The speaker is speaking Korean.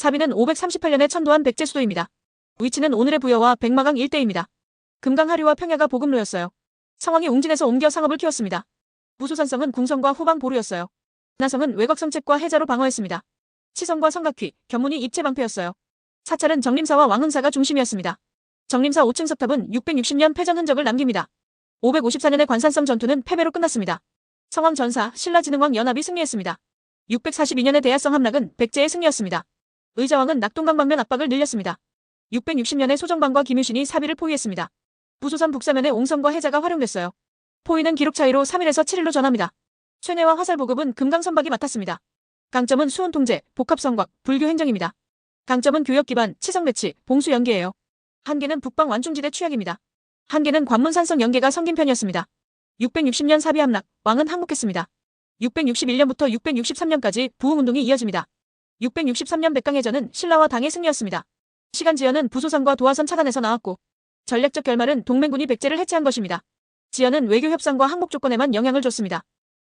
사비는 538년에 천도한 백제 수도입니다. 위치는 오늘의 부여와 백마강 일대입니다. 금강 하류와 평야가 보급로였어요. 성왕이 웅진에서 옮겨 상업을 키웠습니다. 무소산성은 궁성과 후방 보루였어요. 나성은 외곽 성책과 해자로 방어했습니다. 치성과 성각휘, 견문이 입체 방패였어요. 사찰은 정림사와 왕흥사가 중심이었습니다. 정림사 5층 석탑은 660년 패전 흔적을 남깁니다. 554년의 관산성 전투는 패배로 끝났습니다. 성왕 전사, 신라진흥왕 연합이 승리했습니다. 642년의 대야성 함락은 백제의 승리였습니다. 의자왕은 낙동강 방면 압박을 늘렸습니다. 660년에 소정방과 김유신이 사비를 포위했습니다. 부소산 북사면에 옹성과 해자가 활용됐어요. 포위는 기록 차이로 3일에서 7일로 전합니다. 쇠뇌와 화살 보급은 금강선박이 맡았습니다. 강점은 수온 통제, 복합성곽, 불교 행정입니다. 강점은 교역 기반, 치성 배치, 봉수 연계예요. 한계는 북방 완충지대 취약입니다. 한계는 관문산성 연계가 성긴 편이었습니다. 660년 사비 함락, 왕은 항복했습니다. 661년부터 663년까지 부흥운동이 이어집니다. 663년 백강해전은 신라와 당의 승리였습니다. 시간 지연은 부소선과 도화선 차단에서 나왔고 전략적 결말은 동맹군이 백제를 해체한 것입니다. 지연은 외교 협상과 항복 조건에만 영향을 줬습니다.